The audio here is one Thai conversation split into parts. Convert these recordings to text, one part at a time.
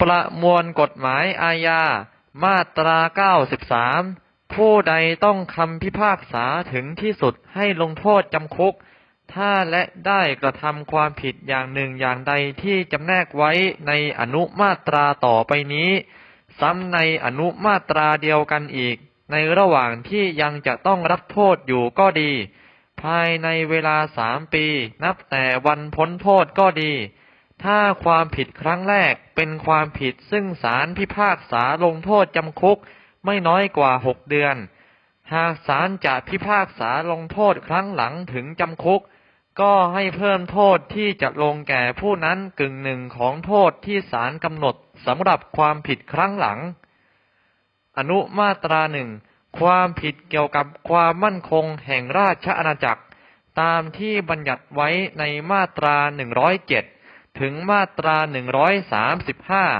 ประมวลกฎหมายอาญา มาตรา 93 ผู้ใดต้องคำพิพากษาถึงที่สุดให้ลงโทษจำคุก ถ้าและได้กระทำความผิดอย่างหนึ่งอย่างใดที่จำแนกไว้ในอนุมาตราต่อไปนี้ ซ้ำในอนุมาตราเดียวกันอีก ในระหว่างที่ยังจะต้องรับโทษอยู่ก็ดี ภายในเวลาสามปี นับแต่วันพ้นโทษก็ดี ถ้าความผิดครั้งแรกเป็นความผิดซึ่งศาลพิพากษาลงโทษจำคุกไม่น้อยกว่าหกเดือน หากศาลจะพิพากษาลงโทษครั้งหลังถึงจำคุก ก็ให้เพิ่มโทษที่จะลงแก่ผู้นั้นกึ่งหนึ่งของโทษที่ศาลกำหนดสำหรับความผิดครั้งหลัง อนุมาตราหนึ่งความผิดเกี่ยวกับความมั่นคงแห่งราชอาณาจักร ตามที่บัญญัติไว้ในมาตรา107 ถึงมาตรา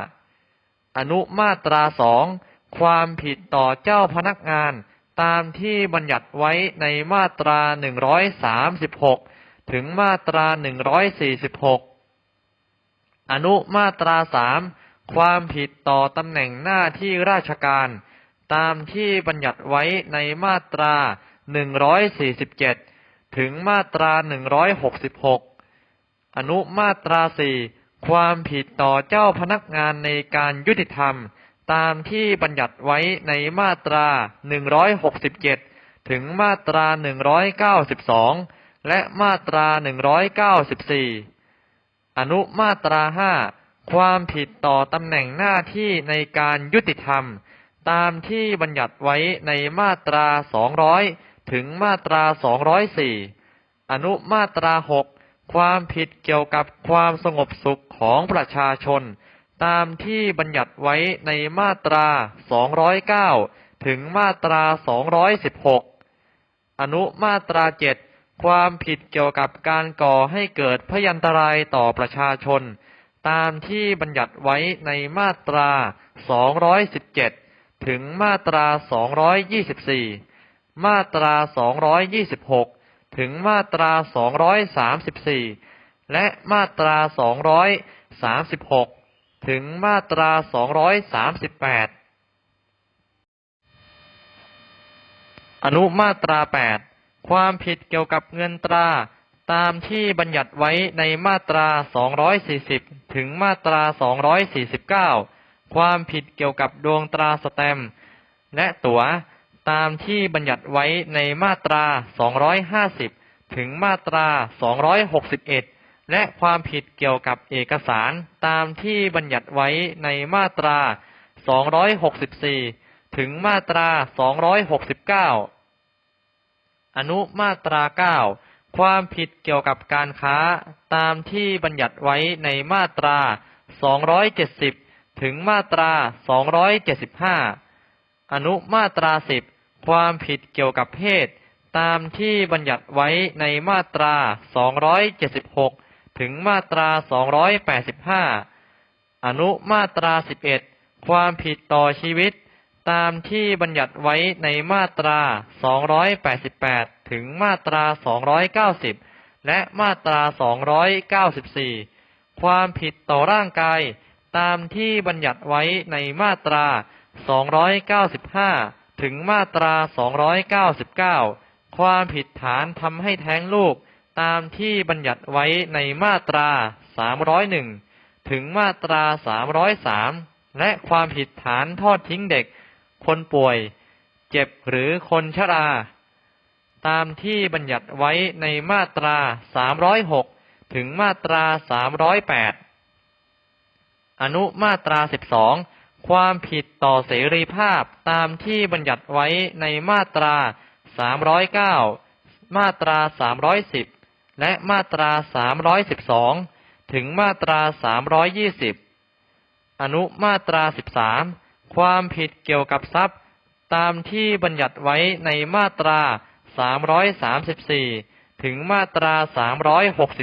135 อนุมาตราสองความผิดต่อเจ้าพนักงานตามที่บัญญัติไว้ในมาตรา 136 ถึงมาตรา 146 อนุมาตราสามความผิดต่อตำแหน่งหน้าที่ราชการ ตามที่บัญญัติไว้ในมาตรา 147 ถึงมาตรา 166 อนุมาตราสี่ความผิดต่อเจ้าพนักงานในการยุติธรรม ตามที่บัญญัติไว้ในมาตรา 167 ถึงมาตรา 192 และมาตรา 194 อนุมาตราห้าความผิดต่อตำแหน่งหน้าที่ในการยุติธรรม ตามที่บัญญัติไว้ในมาตรา 200 ถึงมาตรา 204 อนุมาตราหก ความผิดเกี่ยวกับความสงบสุขของประชาชน ตามที่บัญญัติไว้ในมาตรา 209 ถึงมาตรา 216 อนุมาตราเจ็ดความผิดเกี่ยวกับการก่อให้เกิดพยันตรายต่อประชาชน ตามที่บัญญัติไว้ในมาตรา 217 ถึงมาตรา 224 มาตรา 226 ถึงมาตรา 234 และมาตรา 236 ถึงมาตรา 238 อนุมาตรา 8 ความผิดเกี่ยวกับเงินตราตามที่บัญญัติไว้ในมาตรา 240 ถึงมาตรา 249 ความผิดเกี่ยวกับดวงตราสแตม และตั๋ว ตามที่บัญญัติไว้ในมาตรา 250 ถึงมาตรา 261 และความผิดเกี่ยวกับเอกสารตามที่บัญญัติไว้ในมาตรา 264 ถึงมาตรา 269 อนุมาตรา 9 ความผิดเกี่ยวกับการค้าตามที่บัญญัติไว้ในมาตรา 270 ถึงมาตรา 275อนุมาตรา10 ความผิดเกี่ยวกับเพศ ตามที่บัญญัติไว้ในมาตรา 276 ถึงมาตรา 285 อนุมาตรา 11 ความผิดต่อชีวิต ตามที่บัญญัติไว้ในมาตรา 288 ถึงมาตรา 290 และมาตรา 294 ความผิดต่อร่างกาย ตามที่บัญญัติไว้ในมาตรา 295 ถึงมาตรา 299 ความผิดฐานทำให้แท้งลูกตามที่บัญญัติไว้ในมาตรา 301 ถึงมาตรา 303 และความผิดฐานทอดทิ้งเด็ก คนป่วย เจ็บหรือคนชรา ตามที่บัญญัติไว้ในมาตรา 306 ถึงมาตรา 308 อนุมาตรา 12 ความผิดต่อเสรีภาพตามที่บัญญัติไว้ในมาตรา 309 มาตรา 310 และมาตรา 312 ถึงมาตรา 320 อนุมาตรา 13 ความผิดเกี่ยวกับทรัพย์ ตามที่บัญญัติไว้ในมาตรา 334 ถึงมาตรา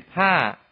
365